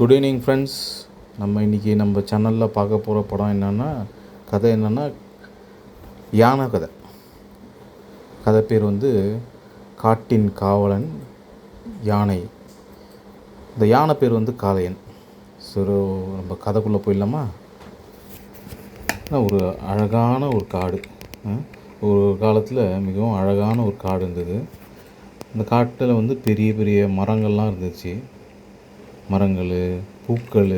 Good evening friends நம்ம இன்றைக்கி நம்ம சேனலில் பார்க்க போகிற படம் என்னென்னா கதை என்னென்னா யானை கதை. கதை பேர் வந்து காட்டின் காவலன் யானை. இந்த யானை பேர் வந்து காளையன். சரி நம்ம கதைக்குள்ளே போயிடலாமா? ஒரு அழகான ஒரு காடு. ஒரு காலத்தில் மிகவும் அழகான ஒரு காடு இருந்தது. இந்த காட்டில் வந்து பெரிய பெரிய மரங்கள்லாம் இருந்துச்சு. மரங்கள் பூக்கள்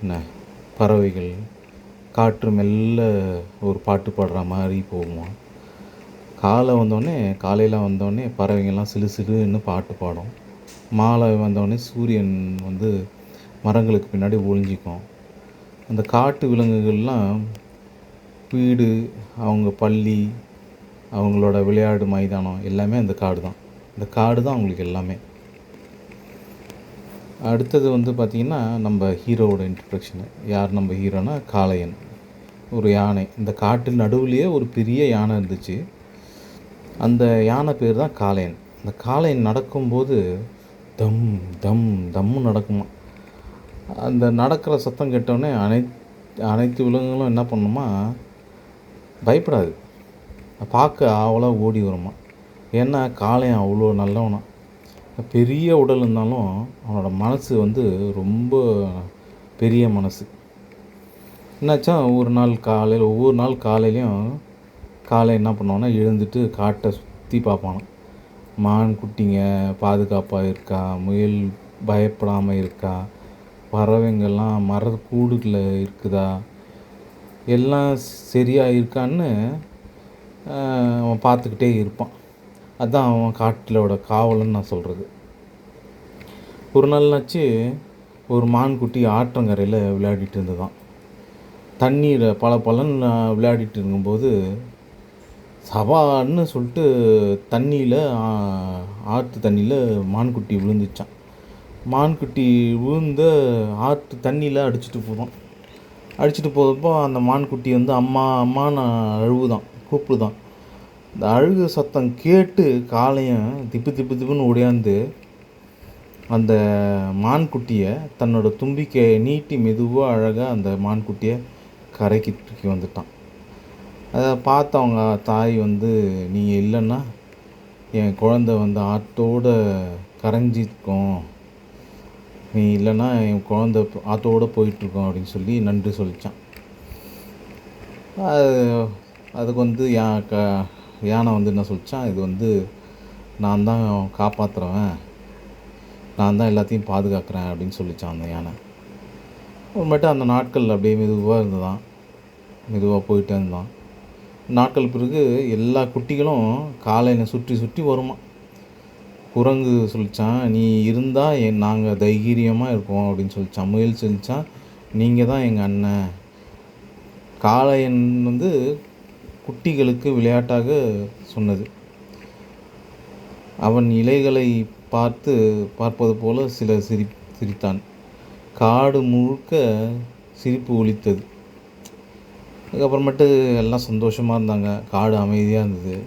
என்ன பறவைகள் காற்று மெல்ல ஒரு பாட்டு பாடுற மாதிரி போகுமா காலை வந்தோடனே காலையில் வந்தோடனே பறவைங்கள்லாம் சிலு சிலுன்னு பாட்டு பாடும். மாலை வந்தோடனே சூரியன் வந்து மரங்களுக்கு பின்னாடி ஒழிஞ்சிக்கும் அந்த காட்டு விலங்குகள்லாம் வீடு அவங்க பள்ளி அவங்களோட விளையாடு மைதானம் எல்லாமே அந்த காடு தான் இந்த காடு தான் அவங்களுக்கு எல்லாமே. அடுத்தது வந்து பார்த்திங்கன்னா நம்ம ஹீரோவோட இன்ட்ரடக்ஷனு யார் நம்ம ஹீரோனா? காளையன். ஒரு யானை. இந்த காட்டின் நடுவுலேயே ஒரு பெரிய யானை இருந்துச்சு. அந்த யானை பேர் தான் காளையன். அந்த காளையன் நடக்கும்போது தம் தம் தம்மு நடக்குமா? அந்த நடக்கிற சத்தம் கேட்டோடனே அனை அனைத்து விலங்குகளும் என்ன பண்ணுமா? பயப்படாது. பார்க்க ஆவலாக ஓடி வருமா? ஏன்னா காளையன் அவ்வளோ நல்லவனா? பெரிய உடல் இருந்தாலும் அவனோட மனசு வந்து ரொம்ப பெரிய மனசு. என்னாச்சா ஒரு நாள் காலையில் ஒவ்வொரு நாள் காலையிலையும் காலை என்ன பண்ணுவான்னா எழுந்துட்டு காட்டை சுற்றி பார்ப்பானாம். மான் குட்டிங்க பாதுகாப்பாக இருக்கா முயல் பயப்படாமல் இருக்கா பறவைங்கள்லாம் மர கூடுகளில் இருக்குதா எல்லாம் சரியாக இருக்கான்னு அவன் பார்த்துக்கிட்டே இருப்பான். அதுதான் அவன் காட்டிலோட காவலன்னு நான் சொல்கிறது ஒரு நாள்னாச்சு ஒரு மான்குட்டி ஆற்றங்கரையில் விளையாடிட்டு இருந்ததான் தண்ணீரை பல பலன் விளையாடிட்டு இருக்கும்போது சவான்னு சொல்லிட்டு தண்ணியில் ஆற்று தண்ணியில் மான்குட்டி விழுந்துச்சான் மான்குட்டி விழுந்த ஆற்று தண்ணியில் அடிச்சிட்டு போதும் அடிச்சிட்டு போகிறப்போ அந்த மான்குட்டி வந்து அம்மா அம்மான்னு அழுவுதான் கூப்பிடுதான். இந்த அழுகு சத்தம் கேட்டு காளையும் திப்பு திப்பு திப்புன்னு ஓடியாந்து அந்த மான்குட்டியை தன்னோட தும்பிக்கையை நீட்டி மெதுவாக அழகாக அந்த மான்குட்டியை கரைக்கு தூக்கி வந்துட்டான். அதை பார்த்தவங்க தாய் வந்து நீங்கள் இல்லைன்னா என் குழந்த வந்து ஆட்டோட கரைஞ்சிருக்கும். நீ இல்லைன்னா என் குழந்த ஆத்தோடு போயிட்டுருக்கோம் அப்படின்னு சொல்லி நன்றி சொல்லித்தான் அது அதுக்கு வந்து என் க யானை வந்து என்ன சொல்லிச்சான் இது வந்து நான் தான் காப்பாற்றுறவன் நான் தான் எல்லாத்தையும் பாதுகாக்கிறேன் அப்படின்னு சொல்லிச்சான் அந்த யானை. அப்புறமேட்டு அந்த நாட்கள் அப்படியே மெதுவாக இருந்ததான் மெதுவாக போயிட்டே இருந்தான். நாட்கள் பிறகு எல்லா குட்டிகளும் காலையில சுற்றி சுற்றி வருமா. குரங்கு சொல்லித்தான் நீ இருந்தால் என் நாங்கள் தைரியமாக இருக்கோம் அப்படின்னு சொல்லித்தான் முயல் சொல்லித்தான் நீங்கள் தான் எங்கள் அண்ணன். காளையன் வந்து குட்டிகளுக்கு விளையாட்டாக சொன்னது. அவன் இலைகளை பார்த்து பார்ப்பது போல சில சிரி சிரித்தான். காடு முழுக்க சிரிப்பு ஒலித்தது. அதுக்கப்புறமேட்டு எல்லாம் சந்தோஷமாக இருந்தாங்க. காடு அமைதியாக இருந்தது.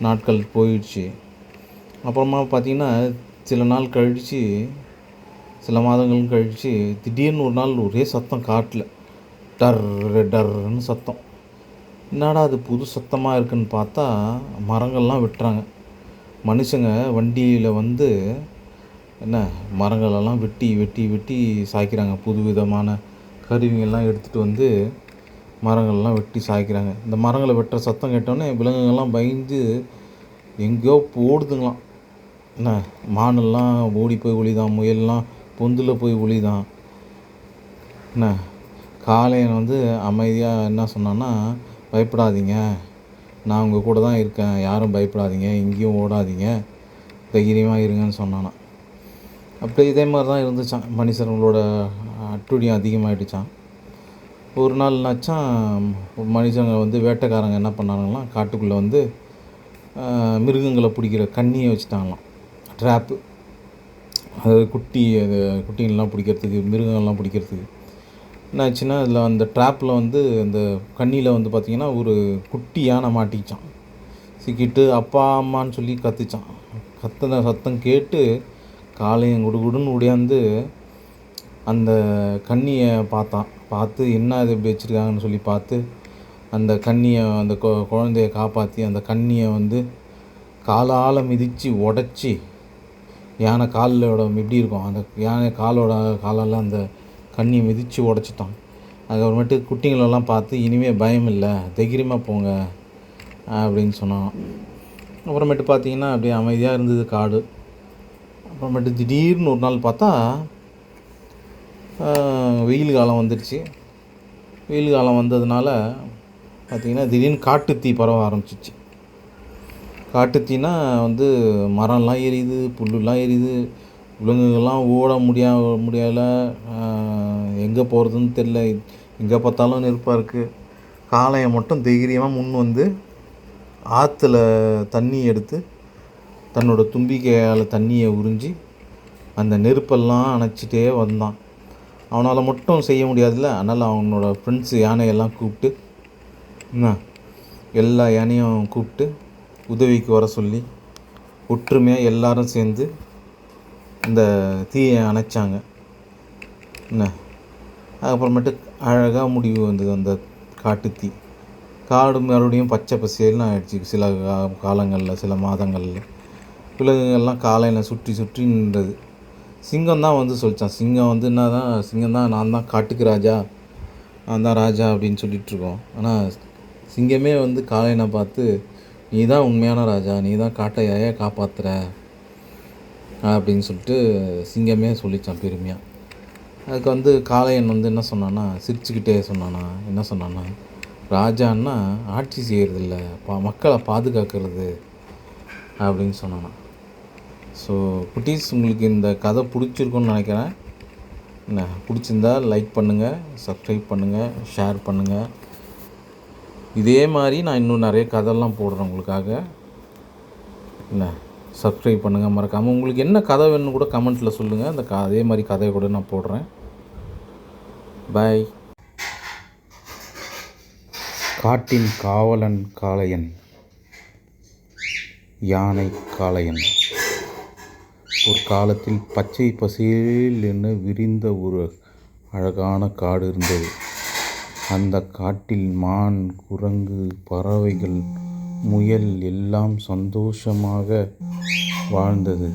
நாட்கள் போயிடுச்சு. அப்புறமா பார்த்திங்கன்னா சில நாள் கழித்து சில மாதங்கள் கழித்து திடீர்னு ஒரு நாள் ஒரே சத்தம் காட்டில். டர் டர்ன்னு சத்தம். என்னடா அது புது சத்தமாக இருக்குன்னு பார்த்தா மரங்கள்லாம் வெட்டுறாங்க. மனுஷங்க வண்டியில் வந்து என்ன மரங்களெல்லாம் வெட்டி வெட்டி வெட்டி சாய்க்கிறாங்க. புது விதமான கருவிங்கள்லாம் எடுத்துகிட்டு வந்து மரங்கள்லாம் வெட்டி சாய்க்கிறாங்க. இந்த மரங்களை வெட்டுற சத்தம் கேட்டோடனே விலங்குகள்லாம் பயந்து எங்கேயோ ஓடுதுங்களாம். என்ன மானெல்லாம் ஓடி போய் ஒளிதான் முயல்லாம் பொந்தில் போய் ஒளிதான். என்ன காளையன் வந்து அமைதியாக என்ன சொன்னான்னா பயப்படாதீங்க. நான் உங்கள் கூட தான் இருக்கேன். யாரும் பயப்படாதீங்க. எங்கேயும் ஓடாதீங்க. தைரியமாக இருங்கன்னு சொன்னானா. அப்படியே இதே மாதிரி தான் இருந்துச்சான். மனுஷங்களோட அட்டுடியம் அதிகமாகிடுச்சான் ஒரு நாள் என்னாச்சான் மனுஷங்க வந்து வேட்டைக்காரங்க என்ன பண்ணாங்கன்னா காட்டுக்குள்ளே வந்து மிருகங்களை பிடிக்கிற கண்ணியை வச்சுட்டாங்களாம். ட்ராப்பு அதாவது குட்டி அது குட்டிங்கள்லாம் பிடிக்கிறதுக்கு மிருகங்கள்லாம் பிடிக்கிறதுக்கு. என்ன ஆச்சுன்னா இதில் அந்த ட்ராப்பில் வந்து அந்த கண்ணியில் வந்து பார்த்திங்கன்னா ஒரு குட்டி யானை மாட்டிக்கிச்சான் சிக்கிட்டு அப்பா அம்மான்னு சொல்லி கத்துச்சான். கத்தின சத்தம் கேட்டு காலையும் குடுகுடுன்னு ஓடியாந்து அந்த கண்ணியை பார்த்தான். பார்த்து என்ன இது இப்படி வச்சுருக்காங்கன்னு சொல்லி பார்த்து அந்த கண்ணியை அந்த கொ குழந்தைய காப்பாற்றி அந்த கண்ணியை வந்து காலால் மிதித்து உடச்சி யானை காலோட எப்படி இருக்கும்? அந்த யானை காலோட காலால் அந்த கண்ணியை மிதித்து உடச்சிட்டான். அதுக்கப்புறமேட்டு குட்டிங்களெல்லாம் பார்த்து இனிமேல் பயம் இல்லை தைரியமாக போங்க அப்படின்னு சொன்னான். அப்புறமேட்டு பார்த்தீங்கன்னா அப்படியே அமைதியாக இருந்தது காடு. அப்புறமேட்டு திடீர்னு ஒரு நாள் பார்த்தா வெயில் காலம் வந்துடுச்சு வெயில் காலம் வந்ததுனால பார்த்திங்கன்னா திடீர்னு காட்டுத்தீ பரவ ஆரம்பிச்சிச்சு. காட்டுத்தீனா வந்து மரம்லாம் எரியுது புல்லுலாம் எரியுது விலங்குகள்லாம் ஓட முடியா முடியலை. எங்கே போகிறதுன்னு தெரில எங்கே பார்த்தாலும் நெருப்பாக இருக்குது காளையை மட்டும் தைரியமாக முன் வந்து ஆற்றுல தண்ணி எடுத்து தன்னோட தும்பிக்கையால் தண்ணியை உறிஞ்சி அந்த நெருப்பெல்லாம் அணைச்சிட்டே வந்தான். அவனால் மட்டும் செய்ய முடியாதுல்ல. அதனால் அவனோட ஃப்ரெண்ட்ஸ் யானையெல்லாம் கூப்பிட்டு என்ன எல்லா யானையும் கூப்பிட்டு உதவிக்கு வர சொல்லி ஒற்றுமையாக எல்லாரும் சேர்ந்து இந்த தீயை அணைச்சாங்க. என்ன அதுக்கப்புறமேட்டு அழகாக முடிவு வந்தது அந்த காட்டுத்தீ. காடு மறுபடியும் பச்சை பசேல்னு ஆயிடுச்சு சில காலங்களில் சில மாதங்களில். விலங்குகள்லாம் காலையில் சுற்றி சுற்றி நின்றது. சிங்கம் தான் வந்து சொல்லிச்சான். சிங்கம் வந்து என்ன தான் சிங்கம் தான் நான் தான் காட்டுக்கு ராஜா நான் தான் ராஜா அப்படின்னு சொல்லிகிட்ருக்கோம் ஆனால் சிங்கமே வந்து காளையனை பார்த்து நீ தான் உண்மையான ராஜா நீ தான் காட்டையாய காப்பாற்றுற அப்படின்னு சொல்லிட்டு சிங்கமே சொல்லிச்சான் பெருமையாக அதுக்கு வந்து காளையன் வந்து என்ன சொன்னான்னா சிரிச்சுக்கிட்டே சொன்னானா என்ன சொன்னான்னா ராஜான்னா ஆட்சி செய்கிறதில்ல பா மக்களை பாதுகாக்கிறது அப்படின்னு சொன்னானா. ஸோ குட்டீஸ் உங்களுக்கு இந்த கதை பிடிச்சிருக்குன்னு நினைக்கிறேன். என்ன பிடிச்சிருந்தா லைக் பண்ணுங்கள் சப்ஸ்கிரைப் பண்ணுங்கள் ஷேர் பண்ணுங்கள் இதே மாதிரி நான் இன்னும் நிறைய கதைலாம் போடுறேன் உங்களுக்காக. என்ன? சப்ஸ்கிரைப் பண்ணுங்கள் மறக்காமல் உங்களுக்கு என்ன கதை வேணும்னு கூட கமெண்ட்டில் சொல்லுங்கள் அந்த க அதே மாதிரி கதையை கூட நான் போடுறேன். பாய் காட்டின் காவலன் காளையன் யானை காளையன். ஒரு காலத்தில் பச்சை பசேல் என விரிந்த ஒரு அழகான காடு இருந்தது. அந்த காட்டில் மான் குரங்கு பறவைகள் முயல் எல்லாம் சந்தோஷமாக வாழ்ந்தது.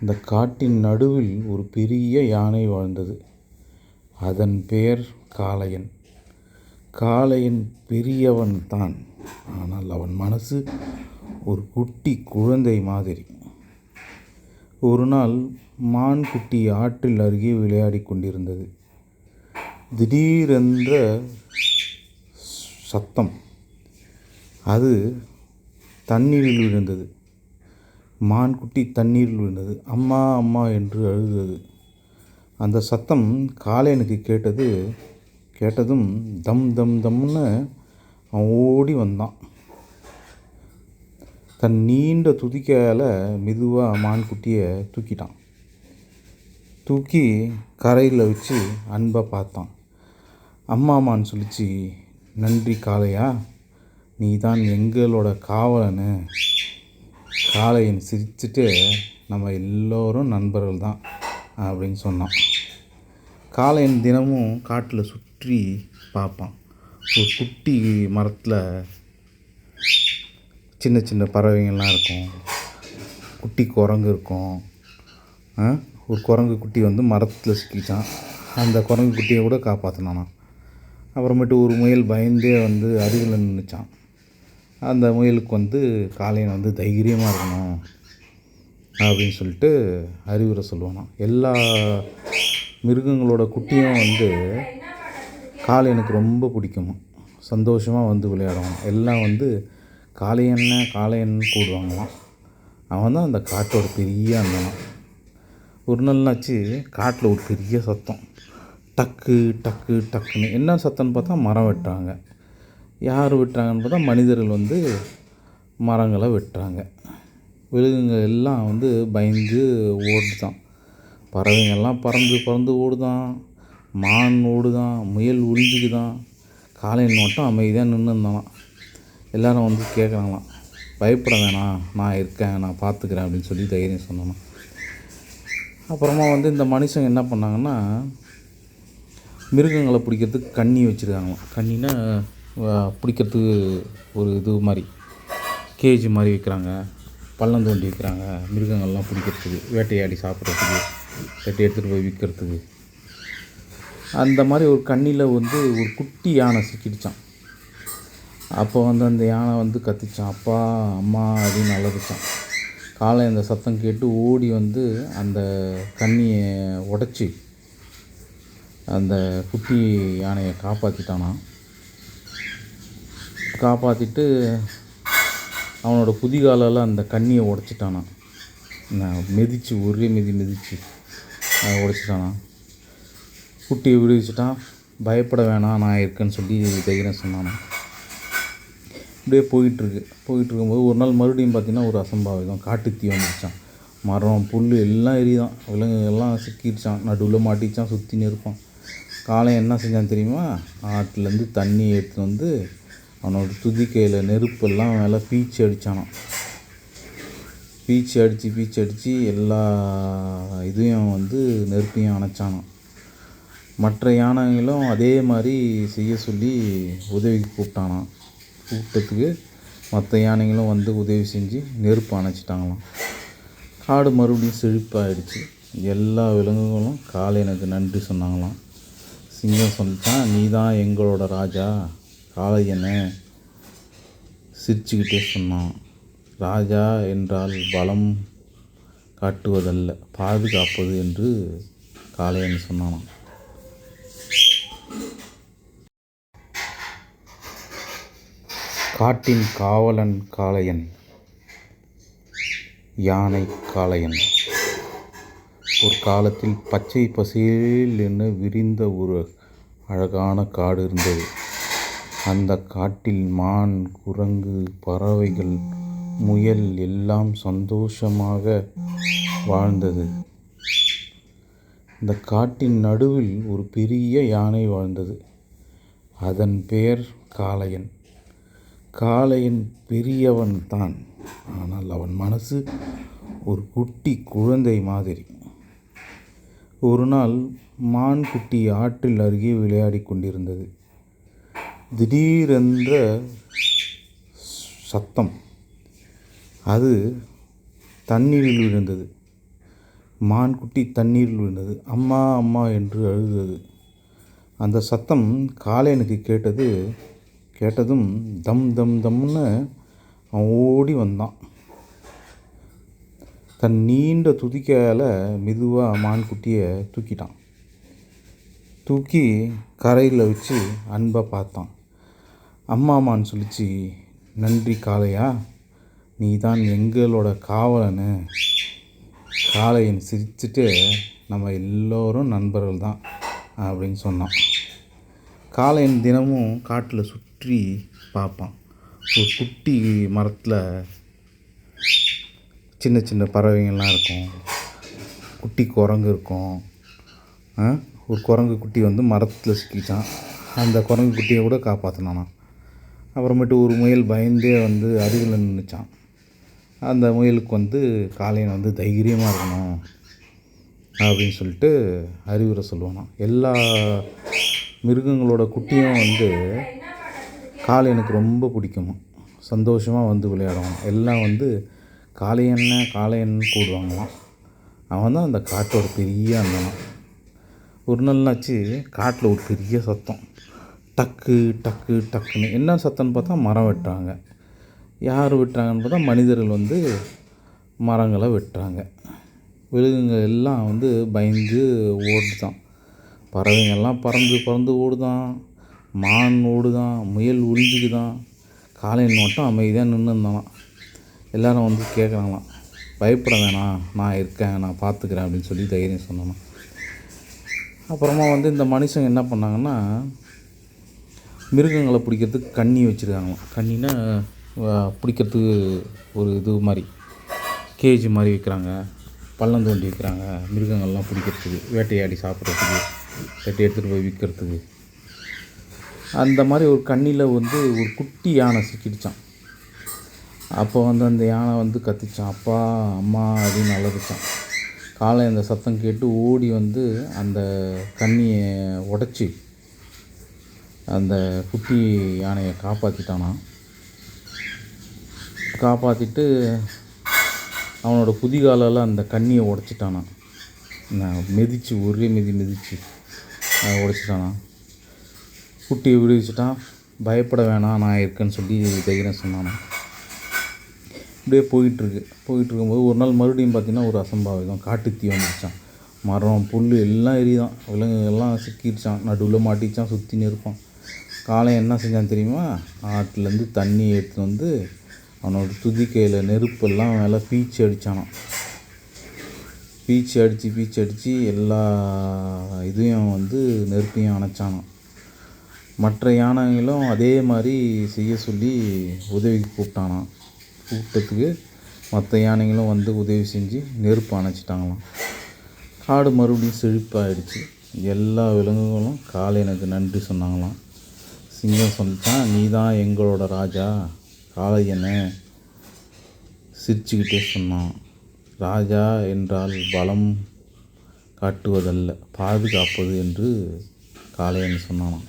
இந்த காட்டின் நடுவில் ஒரு பெரிய யானை வாழ்ந்தது. அதன் பெயர் காளையன். காளையன் பெரியவன் தான். ஆனால் அவன் மனசு ஒரு குட்டி குழந்தை மாதிரி. ஒரு நாள் மான் குட்டி ஆற்றில் அருகே விளையாடிக் கொண்டிருந்தது. திடீரென்ற சத்தம். அது தண்ணீரில் விழுந்தது. மான் குட்டி தண்ணீரில் விழுந்தது. அம்மா அம்மா என்று அழுதது. அந்த சத்தம் காளையனுக்கு கேட்டது. கேட்டதும் தம் தம் தம்னு அவன் ஓடி வந்தான். தன் நீண்ட துதிக்கையால் மெதுவாக மான்குட்டியை தூக்கிட்டான். தூக்கி கரையில் வச்சு அன்பாக பார்த்தான். அம்மா அம்மான்னு சொல்லிச்சு நன்றி காளையா நீ தான் எங்களோட காவலனு காளையன் சிரிச்சுட்டு நம்ம எல்லோரும் நண்பர்கள் தான் அப்படின்னு சொன்னான். காளையன் தினமும் காட்டில் சுற்றி பார்ப்பான். ஒரு குட்டி மரத்தில் சின்ன சின்ன பறவைங்கள்லாம் இருக்கும். குட்டி குரங்கு இருக்கும். ஒரு குரங்கு குட்டி வந்து மரத்தில் சிக்கிச்சான். அந்த குரங்கு குட்டியை கூட காப்பாற்றினானான் அப்புறமேட்டு ஒரு முயல் பயந்தே வந்து அருகில் நின்றுச்சான் அந்த முயலுக்கு வந்து காளையன் வந்து தைரியமாக இருக்கணும் அப்படின்னு சொல்லிட்டு அறிவுரை சொல்லுவானாம். எல்லா மிருகங்களோட குட்டியும் வந்து காளையனுக்கு ரொம்ப பிடிக்குமா. சந்தோஷமாக வந்து விளையாடுவான். எல்லாம் வந்து காளையண்ண காளையன்னு கூடுவாங்களாம். அவன் தான் அந்த காட்டோட பெரிய அண்ணன். ஒரு நாள்னாச்சு காட்டில் ஒரு பெரிய சத்தம். டக்கு டக்கு டக்குன்னு. என்ன சத்தம்னு பார்த்தா மரம் வெட்டுறாங்க. யார் வெட்டுறாங்கன்னு பார்த்தா மனிதர்கள் வந்து மரங்களை வெட்டுறாங்க. விலங்குகள் எல்லாம் வந்து பயந்து ஓடுதான். பறவைங்கள்லாம் பறந்து பறந்து ஓடுதான். மான் ஓடுதான். முயல் உறிஞ்சிக்குதான். காலையில் மட்டும் அமைதியாக நின்று இருந்தானாம் எல்லாரும் வந்து கேட்குறாங்களாம் பயப்பட வேணாம். நான் இருக்கேன். நான் பார்த்துக்கிறேன் அப்படின்னு சொல்லி தைரியம் சொன்னானாம். அப்புறமா வந்து இந்த மனுஷங்க என்ன பண்ணாங்கன்னா மிருகங்களை பிடிக்கிறதுக்கு கண்ணி வச்சுருக்காங்களாம். கண்ணினா பிடிக்கிறதுக்கு ஒரு இது மாதிரி கேஜி மாதிரி வைக்கிறாங்க. பள்ளம் தோண்டி வைக்கிறாங்க. மிருகங்கள்லாம் பிடிக்கிறதுக்கு வேட்டையாடி சாப்பிட்றதுக்கு கட்டி எடுத்துகிட்டு போய் விற்கிறதுக்கு. அந்த மாதிரி ஒரு கண்ணியில் வந்து ஒரு குட்டி யானை சிக்கிடுச்சான் அப்போ வந்து அந்த யானை வந்து கத்திச்சான் அப்பா அம்மா அப்படின்னு அலறிச்சான் காலை அந்த சத்தம் கேட்டு ஓடி வந்து அந்த கண்ணியை உடச்சி அந்த குட்டி யானையை காப்பாற்றிட்டானான் காப்பாற்றிட்டு அவனோட புதிகாலால் அந்த கண்ணியை உடச்சிட்டானான் நான் மிதிச்சு ஒரே மிதி மிதிச்சு அதை உடச்சிட்டானான் குட்டியை விடுவிச்சிட்டான். பயப்பட வேணாம் நான் இருக்கேன்னு சொல்லி தைரியம் சொன்னானான் இப்படியே போயிட்டுருக்கு. போயிட்டு இருக்கும்போது ஒரு நாள் மறுபடியும் பார்த்தீங்கன்னா ஒரு அசம்பாவிதம். காட்டுத்தீ வந்துருச்சான். மரம் புல் எல்லாம் எரியுதான். விலங்குகள்லாம் சிக்கிடுச்சான் நடுவில் மாட்டிச்சான் சுற்றின்னு நிற்பான் காலை என்ன செஞ்சான் தெரியுமா? ஆற்றுலேருந்து தண்ணி எடுத்துன்னு வந்து அவனோட துதிக்கையில் நெருப்பெல்லாம் மேலே பீச்சு அடித்தானான் பீச்சு அடித்து பீச்சு அடித்து எல்லா இதையும் வந்து நெருப்பையும் அணைச்சானான் மற்ற யானைகளும் அதே மாதிரி செய்ய சொல்லி உதவிக்கு கூப்பிட்டானான் கூப்பிட்டதுக்கு மற்ற யானைகளும் வந்து உதவி செஞ்சு நெருப்பு அணைச்சிட்டாங்களாம். காடு மறுபடியும் செழிப்பாகிடுச்சு எல்லா விலங்குகளும் காலை எனக்கு நன்றி சொன்னாங்களாம். சிங்கம் சொன்னான் நீ தான் எங்களோட ராஜா. காளையனை சிரிச்சுக்கிட்டே சொன்னான். ராஜா என்றால் பலம் காட்டுவதல்ல பாதுகாப்பது என்று காளையன் சொன்னானாம். காட்டின் காவலன் காளையன் யானை காளையன் ஒரு காலத்தில் பச்சை பசேல் என்று விரிந்த ஒரு அழகான காடு இருந்தது. அந்த காட்டில் மான் குரங்கு பறவைகள் முயல் எல்லாம் சந்தோஷமாக வாழ்ந்தது. இந்த காட்டின் நடுவில் ஒரு பெரிய யானை வாழ்ந்தது. அதன் பெயர் காளையன். காளையன் பெரியவன் தான். ஆனால் அவன் மனசு ஒரு குட்டி குழந்தை மாதிரி. ஒரு நாள் மான் குட்டி ஆற்றில் அருகே விளையாடிக் கொண்டிருந்தது. திடீரென்ற சத்தம். அது தண்ணீரில் விழுந்தது. மான்குட்டி தண்ணீரில் விழுந்தது. அம்மா அம்மா என்று அழுதது. அந்த சத்தம் காளையனுக்கு கேட்டது. கேட்டதும் தம் தம் தம்னு அவன் ஓடி வந்தான். தன் நீண்ட துதிக்கையால் மெதுவாக மான்குட்டியை தூக்கிட்டான். தூக்கி கரையில் வச்சு அன்பாக பார்த்தான். அம்மாமான்னு சொல்லிச்சு நன்றி காளையா நீ தான் எங்களோட காவலன்னு காளையன் சிரிச்சுட்டு நம்ம எல்லோரும் நண்பர்கள் தான் அப்படின்னு சொன்னான். காளையன் தினமும் காட்டில் சுற்றி பார்ப்பான். ஒரு குட்டி மரத்தில் சின்ன சின்ன பறவைங்கள்லாம் இருக்கும். குட்டி குரங்கு இருக்கும். ஒரு குரங்கு குட்டி வந்து மரத்தில் சிக்கிச்சான். அந்த குரங்கு குட்டியை கூட காப்பாற்றினானான் அப்புறமேட்டு ஒரு முயல் பயந்தே வந்து அருகில் நின்றுச்சான் அந்த முயலுக்கு வந்து காளையன் வந்து தைரியமாக இருக்கணும் அப்படின்னு சொல்லிட்டு அறிவுரை சொல்லுவானாம். எல்லா மிருகங்களோட குட்டியும் வந்து காளையனுக்கு ரொம்ப பிடிக்குமா. சந்தோஷமாக வந்து விளையாடுவான். எல்லாம் வந்து காளையண்ண காளையன்னு கூடுவாங்களாம். அவன் தான் அந்த காட்டோட பெரிய அண்ணனாம். ஒரு நாள்னாச்சு காட்டில் ஒரு பெரிய சத்தம். டக்கு டக்கு டக்குன்னு. என்ன சத்தம்னு பார்த்தா மரம் வெட்டுறாங்க. யார் வெட்டுறாங்கன்னு பார்த்தா மனிதர்கள் வந்து மரங்களை வெட்டுறாங்க. விலங்குகள் எல்லாம் வந்து பயந்து ஓடுதான். பறவைங்கள்லாம் பறந்து பறந்து ஓடுதான். மான் ஓடுதான் முயல் உறிஞ்சிக்குதான். காலையில் மட்டும் அமைதியாக நின்று இருந்தானாம் எல்லாரும் வந்து கேட்குறாங்களாம் பயப்பட வேணாம் நான் இருக்கேன் நான் பார்த்துக்கிறேன் அப்படின்னு சொல்லி தைரியம் சொன்னான் அப்புறமா வந்து இந்த மனுஷங்க என்ன பண்ணாங்கன்னா மிருகங்களை பிடிக்கிறதுக்கு கண்ணி வச்சுருக்காங்களாம் கண்ணினா பிடிக்கிறதுக்கு ஒரு இது மாதிரி கேஜி மாதிரி வைக்கிறாங்க. பள்ளம் தோண்டி வைக்கிறாங்க. மிருகங்கள்லாம் பிடிக்கிறதுக்கு வேட்டையாடி சாப்பிட்றதுக்கு வெட்டி எடுத்துகிட்டு போய் விற்கிறதுக்கு. அந்த மாதிரி ஒரு கண்ணியில் வந்து ஒரு குட்டி யானை சிக்கிடுச்சான் அப்போ வந்து அந்த யானை வந்து கத்திச்சான் அப்பா அம்மா அப்படின்னு அலறிச்சான் காலை அந்த சத்தம் கேட்டு ஓடி வந்து அந்த கண்ணியை உடச்சி அந்த குட்டி யானையை காப்பாற்றிட்டானான் காப்பாற்றிட்டு அவனோட குதிகாலால் அந்த கண்ணியை உடச்சிட்டானான் நான் ஒரே மிதி மிதித்து உடச்சிட்டானான் குட்டியை விடுவிச்சிட்டான். பயப்பட வேணாம் நான் இருக்கேன்னு சொல்லி தைரியம் சொன்னானான் இப்படியே போயிட்டுருக்கு. போயிட்டு இருக்கும்போது ஒரு நாள் மறுபடியும் பார்த்தீங்கன்னா ஒரு அசம்பாவிதம். காட்டுத்தீ வந்துருச்சான். மரம் புல் எல்லாம் எரியுதான். விலங்குகள்லாம் சிக்கிடுச்சான் நடுவில் மாட்டிச்சான் சுற்றின்னு நிற்பான் காளையன் என்ன செஞ்சான் தெரியுமா? ஆற்றுலேருந்து தண்ணி எடுத்துன்னு வந்து அவனோட துதிக்கையில் நெருப்பெல்லாம் மேலே பீச்சு அடித்தானான் பீச்சு அடித்து பீச்சு அடித்து எல்லா இதையும் வந்து நெருப்பையும் அணைச்சானான் மற்ற யானைகளும் அதே மாதிரி செய்ய சொல்லி உதவிக்கு கூப்பிட்டானாம். கூப்பிட்டதுக்கு மற்ற யானைகளும் வந்து உதவி செஞ்சு நெருப்பு அணைச்சிட்டாங்களாம். காடு மறுபடியும் செழிப்பாகிடுச்சு எல்லா விலங்குகளும் காளையனுக்கு நன்றி சொன்னாங்களாம். சிங்கம் சொல்லித்தான் நீ தான் எங்களோட ராஜா. காளையனை சிரிச்சுக்கிட்டே சொன்னான் ராஜா என்றால் பலம் காட்டுவதல்ல பாதுகாப்பது என்று காளையன் சொன்னானான்